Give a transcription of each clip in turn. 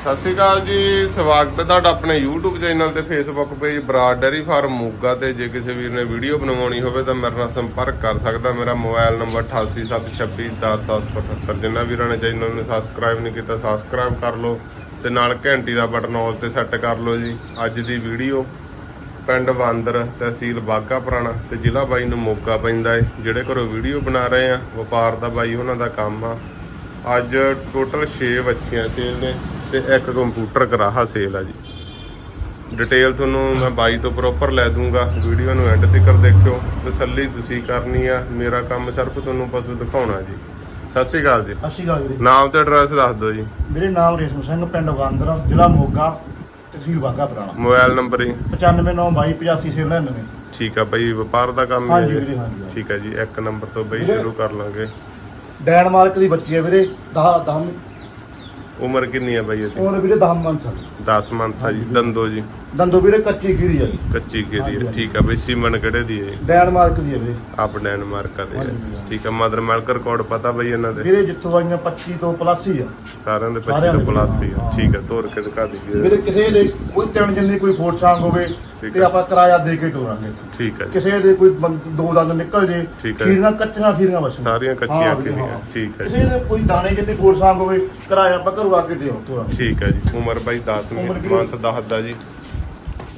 ਸਤਿ ਸ਼੍ਰੀ ਅਕਾਲ ਜੀ, ਸਵਾਗਤ ਹੈ ਤੁਹਾਡਾ ਆਪਣੇ YouTube ਚੈਨਲ ਤੇ Facebook page Brar dairy farm Moga ਤੇ। ਜੇ ਕਿਸੇ ਵੀਰ ਨੇ ਵੀਡੀਓ ਬਣਵਾਉਣੀ ਹੋਵੇ ਤਾਂ ਮੇਰੇ ਨਾਲ ਸੰਪਰਕ ਕਰ ਸਕਦਾ। ਮੇਰਾ ਮੋਬਾਈਲ ਨੰਬਰ 8876210778 ਜਿੰਨਾ ਵੀਰਾਂ ਨੇ ਚੈਨਲ ਨੂੰ ਸਬਸਕ੍ਰਾਈਬ ਨਹੀਂ ਕੀਤਾ ਸਬਸਕ੍ਰਾਈਬ ਕਰ ਲਓ ਤੇ ਨਾਲ ਘੰਟੀ ਦਾ ਬਟਨ ਆਲ ਤੇ ਸੈੱਟ ਕਰ ਲਓ ਜੀ। ਅੱਜ ਦੀ ਵੀਡੀਓ ਪਿੰਡ ਬਾਂਦਰ ਤਹਿਸੀਲ ਬਾਗਾ ਪੁਰਾਣਾ ਤੇ ਜ਼ਿਲ੍ਹਾ ਬਾਈ ਨੂੰ ਮੋਗਾ ਪੈਂਦਾ ਏ। ਜਿਹੜੇ ਘਰੋਂ ਵੀਡੀਓ ਬਣਾ ਰਹੇ ਆ, ਵਪਾਰ ਦਾ ਬਾਈ ਉਹਨਾਂ ਦਾ ਕੰਮ ਆ। ਅੱਜ ਟੋਟਲ 6 ਬੱਚੀਆਂ ਸੇਲ ਨੇ। ਤੇ ਇੱਕ ਕੰਪਿਊਟਰ ਕਰਾਹਾ ਸੇਲ ਆ ਜੀ। ਡਿਟੇਲ ਤੁਹਾਨੂੰ ਮੈਂ ਬਾਈ ਤੋਂ ਪ੍ਰੋਪਰ ਲੈ ਦੂੰਗਾ। ਵੀਡੀਓ ਨੂੰ ਐਂਡ ਤੱਕ ਦੇਖਿਓ। ਤਸੱਲੀ ਤੁਸੀਂ ਕਰਨੀ ਆ। ਮੇਰਾ ਕੰਮ ਸਿਰਫ ਤੁਹਾਨੂੰ ਪਸ਼ੂ ਦਿਖਾਉਣਾ ਜੀ। ਸਤਿ ਸ਼੍ਰੀ ਅਕਾਲ ਜੀ। ਸਤਿ ਸ਼੍ਰੀ ਅਕਾਲ ਵੀਰੇ। ਨਾਮ ਤੇ ਐਡਰੈਸ ਦੱਸ ਦਿਓ ਜੀ। ਮੇਰੇ ਨਾਮ ਰੇਸ਼ਮ ਸਿੰਘ ਪਿੰਡ ਵਾਂਦਰ ਜ਼ਿਲ੍ਹਾ ਮੋਗਾ ਤਹਿਸੀਲ ਬਾਗਾ ਪੁਰਾਣਾ। ਮੋਬਾਈਲ ਨੰਬਰ ਜੀ। 9592285699 ਠੀਕ ਆ ਬਾਈ ਵਪਾਰ ਦਾ ਕੰਮ ਹੈ ਜੀ। ਠੀਕ ਆ ਜੀ। ਇੱਕ ਨੰਬਰ ਤੋਂ ਬਾਈ। ਸ਼ੁਰੂ ਕਰ ਲਾਂਗੇ। ਡੈਨ ਮਾਲਕ ਦੀ ਬੱਚੀ ਹੈ ਵੀਰੇ। 10 10 ਉਮਰ ਕਿੰਨੀ ਆ ਬਾਈ ਇਹਦੀ ਉਮਰ ਵੀਰੇ 10 ਮੰਥ ਆ। 10 ਮੰਥ ਆ ਜੀ ਦੰਦੋ ਜੀ। ਦੰਦੋ ਵੀਰੇ ਕੱਚੀ ਖੀਰੀ ਆ ਜੀ। ਕੱਚੀ ਹਾਂਜੀ, ਹੈ। ਠੀਕ ਆ ਬਈ ਸੀਮਨ ਕਿਹੜੇ ਦੀ ਹੈ ਡੈਨ ਮਾਲਕ ਦੀ ਹੈ ਵੀਰੇ। ਆਪ ਡੈਨਮਾਰਕ ਦੇ ਹੈ। ਠੀਕ ਆ ਮਦਰ ਮਿਲਕ ਰਿਕਾਰਡ ਪਤਾ ਬਈ ਇਹਨਾਂ ਦੇ? ਵੀਰੇ ਜਿੱਥੋਂ ਆਈਆਂ 25 ਤੋਂ ਪਲੱਸ ਹੀ ਆ। ਸਾਰਿਆਂ ਦੇ 25 ਸਾਰਿਆਂ ਤੋਂ ਦੇ ਪਲੱਸ ਹੀ। ਆ। ਠੀਕ ਆ ਤੋਰ ਕੇ ਦਿਖਾ ਦਈਏ। ਵੀਰੇ ਕਿਸੇ ਦੇ ਕੋਈ ਤਿੰਨ ਜਿੰਨੀ ਕੋਈ ਸਾਂਗ ਹੋਵੇ ਠੀਕ ਤੇ ਹੈ। ਆਪਾਂ ਕਿਰਾਇਆ ਦੇ ਕੇ ਤੋਰਾਂਗੇ ਇੱਥੇ। ਠੀਕ ਜੀ ਕਿਸੇ ਦੇ ਕੋਈ ਬੰ- ਦੋ ਦੰਦ ਨਿਕਲ ਜੇ ਠੀਕ ਹੈ। ਖੀਰੀਆਂ ਕੱਚੀਆਂ ਖੀਰੀਆਂ ਬਸ ਸਾਰੀਆਂ ਕੱਚੀਆਂ ਖੀਰੀਆਂ, ਠੀਕ ਹੈ। ਕਿਸੇ ਦੇ ਕੋਈ ਦਾਣੇ ਜਿੰਨੀ ਫੋਟ ਸਾਂਗ ਹੋਵੇ ਕਿਰਾਇਆ ਆਪਾਂ ਘਰੋਂ ਆ ਕੇ ਦਿਓ ਤੋਰਾਂਗੇ ਠੀਕ ਹੈ ਜੀ ਉਮਰ ਬਾਈ 10 ਉਮਰ ਮਿੰਟ ਕਿੰਨੀ? ਮੰਥ ਦੱਸਦਾ ਜੀ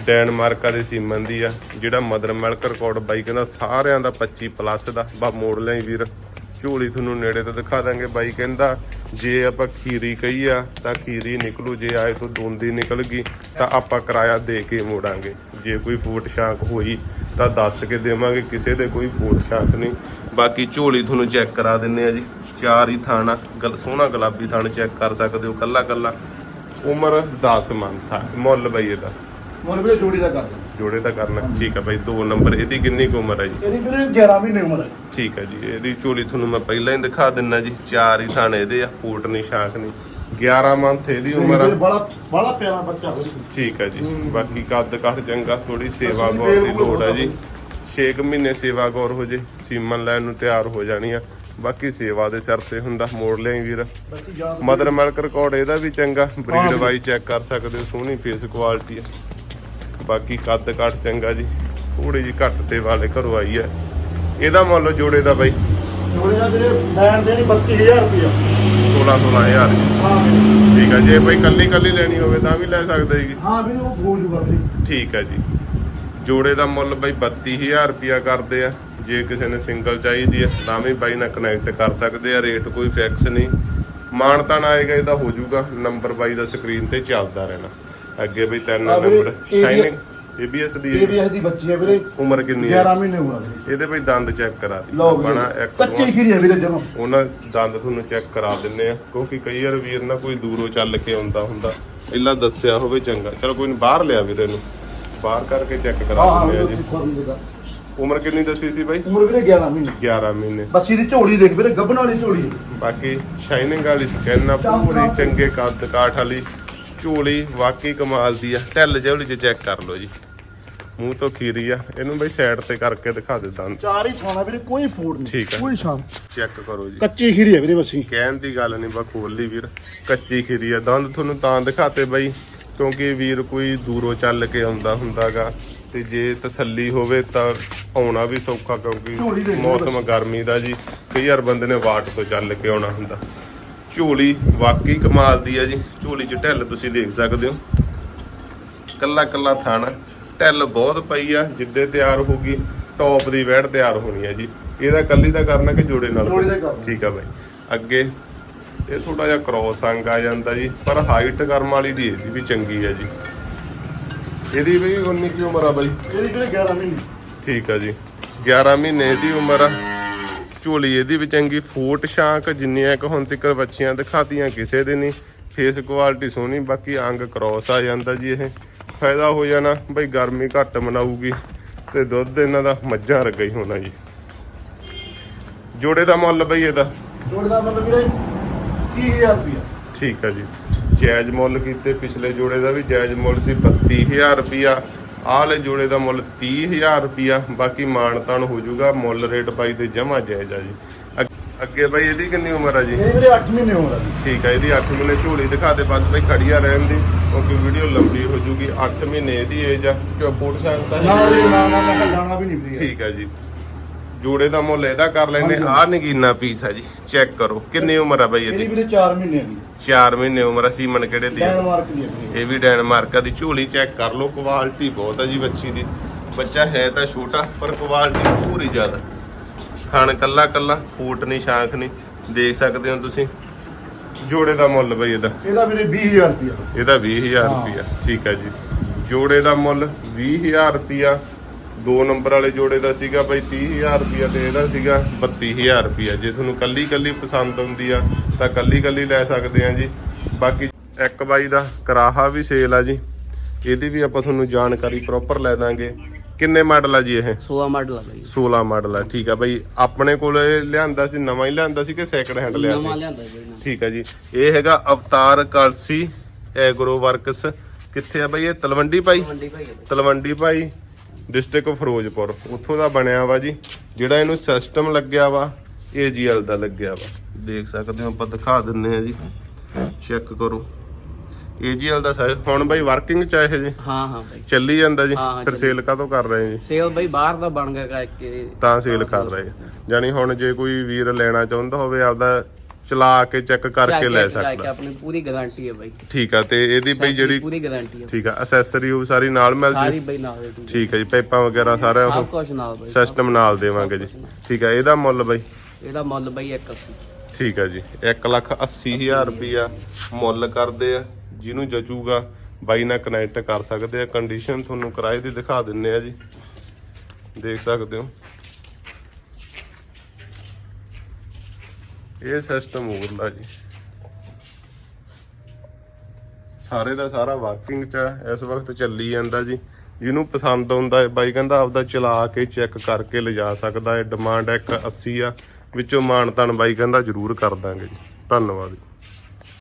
ਡੈਨਮਾਰਕਾ ਦੇ ਸੀਮਨ ਦੀ ਆ ਜਿਹੜਾ ਮਦਰ ਮਿਲਕ ਰਿਕਾਰਡ ਬਾਈ ਕਹਿੰਦਾ ਸਾਰਿਆਂ ਦਾ 25 ਪਲੱਸ ਦਾ ਬਾ ਮੋੜ ਲਈ ਵੀਰ ਝੋਲੀ ਤੁਹਾਨੂੰ ਨੇੜੇ ਤੋਂ ਦਿਖਾ ਦਾਂਗੇ ਬਾਈ ਕਹਿੰਦਾ ਜੇ ਆਪਾਂ ਖੀਰੀ ਕਹੀ ਆ, ਤਾਂ ਖੀਰੀ ਨਿਕਲੂ। ਜੇ ਆਏ ਤੋਂ ਦੋਂਦੀ ਨਿਕਲ ਗਈ, ਤਾਂ ਆਪਾਂ ਕਿਰਾਇਆ ਦੇ ਕੇ ਮੋੜਾਂਗੇ। ਜੇ ਕੋਈ ਫੋਟ ਸ਼ਾਂਕ ਹੋਈ, ਤਾਂ ਦੱਸ ਕੇ ਦੇਵਾਂਗੇ, ਕਿਸੇ ਦੇ ਕੋਈ ਫੋਟ ਸ਼ਾਂਕ ਨਹੀਂ। ਬਾਕੀ ਝੋਲੀ ਤੁਹਾਨੂੰ ਚੈੱਕ ਕਰਾ ਦਿੰਨੇ ਆ ਜੀ। ਚਾਰ ਹੀ ਥਾਣਾ ਗਲ, ਸੋਹਣਾ ਗੁਲਾਬੀ ਥਾਣ ਚੈੱਕ ਕਰ ਸਕਦੇ ਹੋ ਕੱਲਾ ਕੱਲਾ ਉਮਰ 10 ਮੰਥ ਆ, ਮੁੱਲ ਬਈ ਇਹਦਾ। ਮੁੱਲ ਵੀਰੇ ਜੋੜੀ ਦਾ ਕਰ ਜੋੜੇ ਦਾ ਕਰਨਾ ਠੀਕ ਆ ਬਾਈ ਦੋ ਨੰਬਰ ਇਹਦੀ ਕਿੰਨੀ ਕੁ ਉਮਰ ਹੈ ਜੀ? ਇਹਦੀ ਵੀਰੇ 11 ਮਹੀਨੇ ਉਮਰ ਹੈ ਠੀਕ ਆ ਜੀ ਇਹਦੀ ਝੋਲੀ ਤੁਹਾਨੂੰ ਮੈਂ ਪਹਿਲਾਂ ਹੀ ਦਿਖਾ ਦਿੰਨਾ ਜੀ ਚਾਰ ਹੀ ਥਾਣੇ ਇਹਦੇ ਆ ਫੂਟ ਨਹੀਂ ਸ਼ਾਂਕ ਨਹੀਂ 11 ਮੰਥ ਇਹਦੀ ਉਮਰ ਆ। ਬੜਾ ਬੜਾ ਪਿਆਰਾ ਬੱਚਾ ਹੋਈ ਠੀਕ ਆ ਜੀ ਹੂੰ। ਬਾਕੀ ਕੱਦ ਕੱਠ ਚੰਗਾ ਥੋੜੀ ਸੇਵਾ ਗੌਰ ਦੀ ਲੋੜ ਆ ਜੀ। ਹੋਤਾ 6 ਮਹੀਨੇ ਸੇਵਾ ਗੌਰ ਹੋ ਜੇ ਸੀਮਨ ਲੈਣ ਨੂੰ ਤਿਆਰ ਹੋ ਜਾਣੀ ਆ। ਬਾਕੀ ਸੇਵਾ ਦੇ ਸਿਰ ਤੇ ਹੁੰਦਾ ਮੋੜ ਲਿਆਈ ਵੀਰ। ਮਦਰ ਮਿਲਕ ਰਿਕਾਰਡ ਇਹਦਾ ਵੀ ਚੰਗਾ ਬਰੀਡ ਹਾਂ। ਵਾਈ ਚੈੱਕ ਕਰ ਸਕਦੇ ਹੋ ਸੋਹਣੀ ਫੇਸ ਕੁਆਲਿਟੀ ਹੈ ਬਾਕੀ ਕੱਦ ਕੱਟ ਚੰਗਾ ਜੀ। ਥੋੜੀ ਜੀ ਘੱਟ ਸੇਵਾ ਵਾਲੇ ਘਰੋਂ ਆਈ ਹੈ। ਇਹਦਾ ਮੁੱਲ ਜੋੜੇ ਦਾ ਬਾਈ। ਜੋੜੇ ਦਾ ਵੀਰੇ ਲੈਣ ਦੇਣੀ 32000 ਰੁਪਇਆ 16 16000 ਜੀ ਹਾਂ ਠੀਕ ਹੈ ਜੇ ਬਾਈ ਕੱਲੀ ਕੱਲੀ ਲੈਣੀ ਹੋਵੇ ਤਾਂ ਵੀ ਲੈ ਸਕਦੇ ਜੀ। ਹਾਂ ਵੀਰੇ ਉਹ ਹੋ ਜੂਗਾ ਵੀਰੇ ਠੀਕ ਹੈ ਜੀ। ਜੋੜੇ ਦਾ ਮੁੱਲ ਬਾਈ 32000 ਰੁਪਿਆ ਕਰਦੇ ਆ। ਜੇ ਕਿਸੇ ਨੇ ਸਿੰਗਲ ਚਾਹੀਦੀ ਹੈ ਤਾਂ ਵੀ ਬਾਈ ਨਾਲ ਕਨੈਕਟ ਕਰ ਸਕਦੇ ਆ। ਰੇਟ ਕੋਈ ਫਿਕਸ ਨਹੀਂ। ਮਾਨਤਾਨ ਆਏਗਾ ਇਹਦਾ ਹੋ ਜਾਊਗਾ। ਨੰਬਰ ਬਾਈ ਦਾ ਸਕਰੀਨ ਤੇ ਚੱਲਦਾ ਰਹਿਣਾ। ਅੱਗੇ ਬਈ ਤਿੰਨ ਆ ਵੀਰੇ, ਨੰਬਰ ਸ਼ਾਈਨਿੰਗ ABS ਦੀ ਹੈ ਏਰੀਆ ਦੀ ਬੱਚੀ ਹੈ ਵੀਰੇ ਉਮਰ ਕਿੰਨੀ ਹੈ? 11 ਮਹੀਨੇ ਉਮਰ ਸੀ ਇਹਦੇ ਬਈ ਦੰਦ ਚੈੱਕ ਕਰਾ ਦੀ। ਲਓ ਬਣਾ ਵੀਰੇ ਇੱਕ ਕੱਚੀ ਖੀਰੀ ਹੈ ਵੀਰੇ ਜਮਾ। ਉਹਨਾਂ ਦੰਦ ਤੁਹਾਨੂੰ ਚੈੱਕ ਕਰਾ ਦਿੰਨੇ ਆ ਕਿਉਂਕਿ ਕਈ ਵਾਰ ਵੀਰ ਨਾ ਕੋਈ ਦੂਰੋਂ ਚੱਲ ਕੇ ਆਉਂਦਾ ਹੁੰਦਾ ਪਹਿਲਾਂ ਦੱਸਿਆ ਹੋਵੇ ਚੰਗਾ। ਚਲੋ ਕੋਈ ਨਹੀਂ ਬਾਹਰ ਲਿਆ ਵੀਰੇ ਨੂੰ। ਬਾਹਰ ਕਰਕੇ ਚੈੱਕ ਕਰਾ ਹਾਂ ਦਿੰਨੇ ਆ ਵੀਰੇ ਜੀ। ਉਮਰ ਕਿੰਨੀ ਦੱਸੀ ਸੀ ਬਾਈ? ਉਮਰ ਵੀਰੇ 11 ਮਹੀਨੇ। 11 ਮਹੀਨੇ। ਬਸ ਇਹਦੀ ਝੋਲੀ ਦੇਖ ਵੀਰੇ ਗੱਬਣ ਵਾਲੀ ਝੋਲੀ ਹੈ। ਬਾਕੀ ਸ਼ਾਈਨਿੰਗ ਵਾਲੀ ਸਕਿਨ ਆ ਪੂਰੀ ਚੰਗੇ ਕੱਦ ਕਾਠ ਵਾਲੀ। ਝੋਲੀ ਵਾਕਈ ਕਮਾਲ ਦੀ ਆ। ਢਿੱਲ ਜਿਹੀ ਚ ਚੈੱਕ ਕਰ ਲਓ ਜੀ। ਮੂੰਹ ਤੋਂ ਖੀਰੀ ਆ। ਇਹਨੂੰ ਬਈ ਸਾਈਡ ਤੇ ਕਰਕੇ ਦਿਖਾ ਦੇ ਦੰਦ। ਚਾਰ ਹੀ ਥਾਣਾ ਵੀਰੇ ਕੋਈ ਫੋੜ ਨਹੀਂ। ਠੀਕ। ਕੋਈ ਸ਼ਾਮ। ਚੈੱਕ ਕਰੋ ਜੀ। ਕੱਚੀ ਖੀਰੀ ਹੈ ਵੀਰੇ ਬਸੀ ਕਹਿਣ ਦੀ ਗੱਲ ਨਹੀਂ ਬਾ ਖੋਲ ਲਈ ਵੀਰ। ਕੱਚੀ ਖੀਰੀ ਆ। ਦੰਦ ਤੁਹਾਨੂੰ ਤਾਂ ਦਿਖਾਤੇ ਬਾਈ ਕਿਉਂਕਿ ਵੀਰ ਕੋਈ ਦੂਰੋਂ ਚੱਲ ਕੇ ਆਉਂਦਾ ਹੁੰਦਾਗਾ। ਤੇ ਜੇ ਤਸੱਲੀ ਹੋਵੇ ਤਾਂ ਆਉਣਾ ਵੀ ਸੌਖਾ ਝੋਲੀ ਕਿਉਂਕਿ ਦੇਖ ਲਓ। ਮੌਸਮ ਗਰਮੀ ਦਾ ਜੀ। ਕਈ ਵਾਰ ਬੰਦੇ ਨੇ ਵਾਟ ਤੋਂ ਚੱਲ ਕੇ ਆਉਣਾ ਹੁੰਦਾ। ਝੋਲੀ ਵਾਕਈ ਕਮਾਲ ਦੀ ਆ ਜੀ। ਝੋਲੀ 'ਚ ਢਿੱਲ ਤੁਸੀਂ ਦੇਖ ਸਕਦੇ ਹੋ। ਕੱਲਾ ਕੱਲਾ ਥਾਣਾ ਢਿੱਲ ਬਹੁਤ ਪਈ ਆ ਜਿੱਦੇ ਤਿਆਰ ਹੋਗੀ ਟੌਪ ਦੀ ਵੈੜ ਤਿਆਰ ਹੋਣੀ ਆ ਜੀ। ਇਹਦਾ ਕੱਲੀ ਦਾ ਕਰਨਾ ਕਿ ਜੋੜੇ ਨਾਲ ਕਰਨਾ। ਠੀਕ ਆ ਬਾਈ। ਅੱਗੇ ਇਹ ਥੋੜਾ ਜਿਹਾ ਕ੍ਰੋਸ ਅੰਗ ਆ ਜਾਂਦਾ ਜੀ ਪਰ ਹਾਈਟ ਕਰਮ ਵਾਲੀ ਦੀ ਇਹਦੀ ਵੀ ਚੰਗੀ ਆ ਜੀ। ਇਹਦੀ ਵੀ 19 ਕੀ ਉਮਰ ਆ ਬਾਈ। ਇਹਦੀ ਵੀਰੇ 11 ਮਹੀਨੇ? ਠੀਕ ਆ ਜੀ। 11 ਮਹੀਨੇ ਦੀ ਉਮਰ ਆ। ਝੋਲੀ ਇਹਦੀ ਵੀ ਚੰਗੀ ਫੋਟ ਸ਼ਾਂਕ ਜਿੰਨੀਆਂ ਕੁ ਹੁਣ ਤੱਕ ਬੱਚੀਆਂ ਦਿਖਾਤੀਆਂ ਕਿਸੇ ਦੇ ਨਹੀਂ। ਫੇਸ ਕੁਆਲਿਟੀ ਸੋਹਣੀ ਬਾਕੀ ਅੰਗ ਕ੍ਰੋਸ ਆ ਜਾਂਦਾ ਜੀ ਇਹ। ਫਾਇਦਾ ਹੋ ਜਾਣਾ ਬਈ ਗਰਮੀ ਘੱਟ ਮਨਾਊਗੀ ਤੇ ਦੁੱਧ ਇਹਨਾਂ ਦਾ ਮੱਝਾਂ ਵਰਗਾ ਹੀ ਹੋਣਾ ਜੀ। ਜੋੜੇ ਦਾ ਮੁੱਲ ਬਈ ਇਹਦਾ? ਜੋੜੇ ਦਾ ਮਤਲਬ ਵੀਰੇ 30000 ਰੁਪਇਆ। ਠੀਕ ਆ ਜੀ। ਜਾਇਜ਼ ਮੁੱਲ ਕੀਤੇ ਪਿਛਲੇ ਜੋੜੇ ਦਾ ਵੀ ਜਾਇਜ਼ ਮੁੱਲ ਸੀ 32000 ਰੁਪਿਆ ਆਹ ਵਾਲੇ ਜੋੜੇ ਦਾ ਮੁੱਲ 30000 ਰੁਪਿਆ ਬਾਕੀ ਮਾਨਤਾਨ ਹੋ ਜਾਊਗਾ ਮੁੱਲ ਰੇਟ ਪਾਈ ਤੇ ਜਮਾ ਜਾਇਜ਼ ਆ ਜੀ। ਅੱਗ- ਬਾਈ ਇਹਦੀ ਕਿੰਨੀ ਉਮਰ ਆ ਜੀ? ਇਹ ਵੀਰੇ 8 ਮਹੀਨੇ ਉਮਰ ਆ ਜੀ। ਠੀਕ ਹੈ ਇਹਦੀ 8 ਮਹੀਨੇ ਝੋਲੀ ਦਿਖਾ ਦੇ ਬਸ ਬਈ ਖੜੀਆ ਰਹਿਣ ਦੀ ਕਿਉਂਕਿ ਵੀਡੀਓ ਲੰਬੀ ਹੋ ਜੂਗੀ 8 ਮਹੀਨੇ ਇਹਦੀ ਏਜ ਆ ਚੋਪੂਟ ਸ਼ਾਂਤਾ ਨਾ ਨਾ ਨਾ ਮੈਂ ਕਿਹਾ ਦਾਣਾ ਵੀ ਨਹੀਂ ਵੀਰੇ। ਠੀਕ ਹੈ ਜੀ। ਜੋੜੇ ਦਾ ਮੁੱਲ ਇਹਦਾ ਕਰ ਲੈਨੇ। ਆ ਨਗੀਨਾ ਪੀਸ ਆ ਜੀ ਚੈੱਕ ਕਰੋ। ਕਿੰਨੀ ਉਮਰ ਆ ਬਾਈ ਇਹਦੀ? ਇਹਦੀ ਵੀਰੇ 4 ਮਹੀਨੇ ਆ ਜੀ। 4 ਮਹੀਨੇ ਉਮਰ ਆ ਸੀਮਨ ਕਿਹੜੇ ਦੀ ਆ? ਡੈਨਮਾਰਕ ਦੀ ਆ ਵੀਰੇ। ਇਹ ਵੀ ਡੈਨਮਾਰਕਾ ਦੀ ਝੋਲੀ ਚੈੱਕ ਕਰ ਲਓ ਕੁਆਲਿਟੀ ਬਹੁਤ ਆ ਜੀ ਬੱਚੀ ਦੀ। ਬੱਚਾ ਹੈ ਤਾਂ ਛੋਟਾ ਪਰ ਕੁਆਲਿਟੀ ਪੂਰੀ ਜ਼ਿਆਦਾ। ਖਾਣ ਕੱਲਾ ਕੱਲਾ ਫੂਟ ਨਹੀਂ ਸ਼ਾਂਖ ਨਹੀਂ ਦੇਖ ਸਕਦੇ ਹੋ ਤੁਸੀਂ। ਜੋੜੇ ਦਾ ਮੁੱਲ ਬਈ ਇਹਦਾ। ਇਹਦਾ ਵੀਰੇ 20000 ਰੁਪਇਆ। ਇਹਦਾ 20000 ਹਾਂ। ਰੁਪਿਆ ਠੀਕ ਹੈ ਜੀ। ਜੋੜੇ ਦਾ ਮੁੱਲ 20000 ਰੁਪਿਆ ਦੋ ਨੰਬਰ ਵਾਲੇ ਜੋੜੇ ਦਾ ਸੀਗਾ ਬਈ 30000 ਰੁਪਿਆ ਤੇ ਇਹਦਾ ਸੀਗਾ 32000 ਰੁਪਿਆ ਜੇ ਤੁਹਾਨੂੰ ਕੱਲੀ ਕੱਲੀ ਪਸੰਦ ਆਉਂਦੀ ਆ ਤਾਂ ਕੱਲੀ ਕੱਲੀ ਲੈ ਸਕਦੇ ਆ ਜੀ। ਬਾਕੀ ਇੱਕ ਬਾਈ ਦਾ ਕਰਾਹਾ ਵੀ ਸੇਲ ਆ ਜੀ। ਇਹਦੀ ਵੀ ਆਪਾਂ ਤੁਹਾਨੂੰ ਜਾਣਕਾਰੀ ਪ੍ਰੋਪਰ ਲੈ ਦਾਂਗੇ। ਕਿੰਨੇ ਮਾਡਲ ਆ ਜੀ ਇਹ? 16 ਮਾਡਲ ਆ ਬਾਈ। 16 ਮਾਡਲ ਆ ਠੀਕ ਆ ਬਾਈ। ਆਪਣੇ ਕੋਲ ਇਹ ਲਿਆਂਦਾ ਸੀ ਨਵਾਂ ਹੀ ਲਿਆਂਦਾ ਸੀ ਕਿ ਸੈਕਿੰਡ ਹੈਂਡ ਲਿਆ ਨਵਾਂ ਸੀ ਲਿਆਂਦਾ ਜੀ ਨਾ ਠੀਕ ਹੈ ਜੀ। ਇਹ ਹੈਗਾ ਅਵਤਾਰ ਕਲਸੀ ਐਗਰੋ ਵਰਕਸ। ਕਿੱਥੇ ਆ ਬਈ ਇਹ? ਤਲਵੰਡੀ ਭਾਈ? ਆ। ਤਲਵੰਡੀ ਭਾਈ। ਡਿਸਟ੍ਰਿਕਟ ਫਿਰੋਜ਼ਪੁਰ। ਉੱਥੋਂ ਦਾ ਬਣਿਆ ਵਾ ਜੀ। ਜਿਹੜਾ ਇਹਨੂੰ ਸਿਸਟਮ ਲੱਗਿਆ ਵਾ ਏਜੀਐਲ ਦਾ ਲੱਗਿਆ ਵਾ। ਦੇਖ ਸਕਦੇ ਹੋ ਆਪਾਂ ਦਿਖਾ ਦਿੰਨੇ ਆ ਜੀ। ਚੈੱਕ ਕਰੋ। ਏਜੀਐਲ ਦਾ ਸਾਈਜ਼ ਹੁਣ ਬਈ ਵਰਕਿੰਗ ਚ ਆ ਇਹ ਜੀ। ਹਾਂ ਹਾਂ ਬਾਈ। ਚੱਲੀ ਜਾਂਦਾ ਜੀ। ਹਾਂ, ਹਾਂ, ਫਿਰ। ਸੇਲ ਕਾਹਤੋਂ ਕਰ ਰਹੇ ਜੀ? ਸੇਲ ਬਾਈ ਬਾਹਰ ਦਾ ਬਣ ਗਿਆ ਕਰਕੇ ਤਾਂ ਸੇਲ ਕਰ ਰਹੇ ਜਾਨੀ ਹੁਣ ਜੇ ਕੋਈ ਵੀਰ ਲੈਣਾ ਚਾਹੁੰਦਾ ਹੋਵੇ ਆਪਦਾ ਚਲਾ ਕੇ ਚੈੱਕ ਕਰਕੇ ਲੈ ਸਕਦਾ। ਆਪਣੀ ਪੂਰੀ ਗਾਰੰਟੀ ਹੈ ਬਾਈ। ਠੀਕ ਆ ਤੇ ਇਹਦੀ ਬਈ ਜਿਹੜੀ ਪੂਰੀ ਗਾਰੰਟੀ ਹੈ। ਠੀਕ ਆ ਅਸੈਸਰੀ ਉਹ ਸਾਰੀ ਨਾਲ ਮਿਲ ਸਾਰੀ ਜੀ ਬਾਈ ਨਾਲ ਦੇ ਦੂੰਗੇ ਠੀਕ ਹੈ ਜੀ ਪਾਈਪਾਂ ਵਗੈਰਾ ਸਾਰਾ ਸਭ ਉਹ ਕੁਝ ਨਾਲ ਬਾਈ ਸਿਸਟਮ ਨਾਲ ਦੇਵਾਂਗੇ ਜੀ। ਠੀਕ ਹੈ ਇਹਦਾ ਮੁੱਲ ਬਈ? ਇਹਦਾ ਮੁੱਲ ਬਾਈ 180 ਠੀਕ ਹੈ ਜੀ 1 ਲੱਖ 80 ਹਜ਼ਾਰ ਰੁਪਿਆ ਮੁੱਲ ਕਰਦੇ ਆ ਜਿਹਨੂੰ ਜਚੂਗਾ ਬਾਈ ਨਾਲ ਕਨੈਕਟ ਕਰ ਸਕਦੇ ਆ। ਕੰਡੀਸ਼ਨ ਤੁਹਾਨੂੰ ਕਿਰਾਏ ਦੀ ਦਿਖਾ ਦਿੰਨੇ ਆ ਜੀ। ਦੇਖ ਸਕਦੇ ਹੋ। ਇਹ ਸਿਸਟਮ ਹੋਰਲਾ ਜੀ। ਸਾਰੇ ਦਾ ਸਾਰਾ ਵਰਕਿੰਗ ਚ ਹੈ ਇਸ ਵਕਤ ਚੱਲੀ ਜਾਂਦਾ ਜੀ। ਜਿਹਨੂੰ ਪਸੰਦ ਆਉਂਦਾ ਹੈ, ਬਾਈ ਕਹਿੰਦਾ ਆਪਦਾ ਚਲਾ ਕੇ ਚੈੱਕ ਕਰਕੇ ਲਿਜਾ ਸਕਦਾ ਹੈ। ਡਿਮਾਂਡ ਇੱਕ 80 ਆ, ਵਿੱਚੋਂ ਮਾਨਤਨ ਬਾਈ ਕਹਿੰਦਾ ਜ਼ਰੂਰ ਕਰ ਦਾਂਗੇ ਜੀ। ਧੰਨਵਾਦ ਜੀ।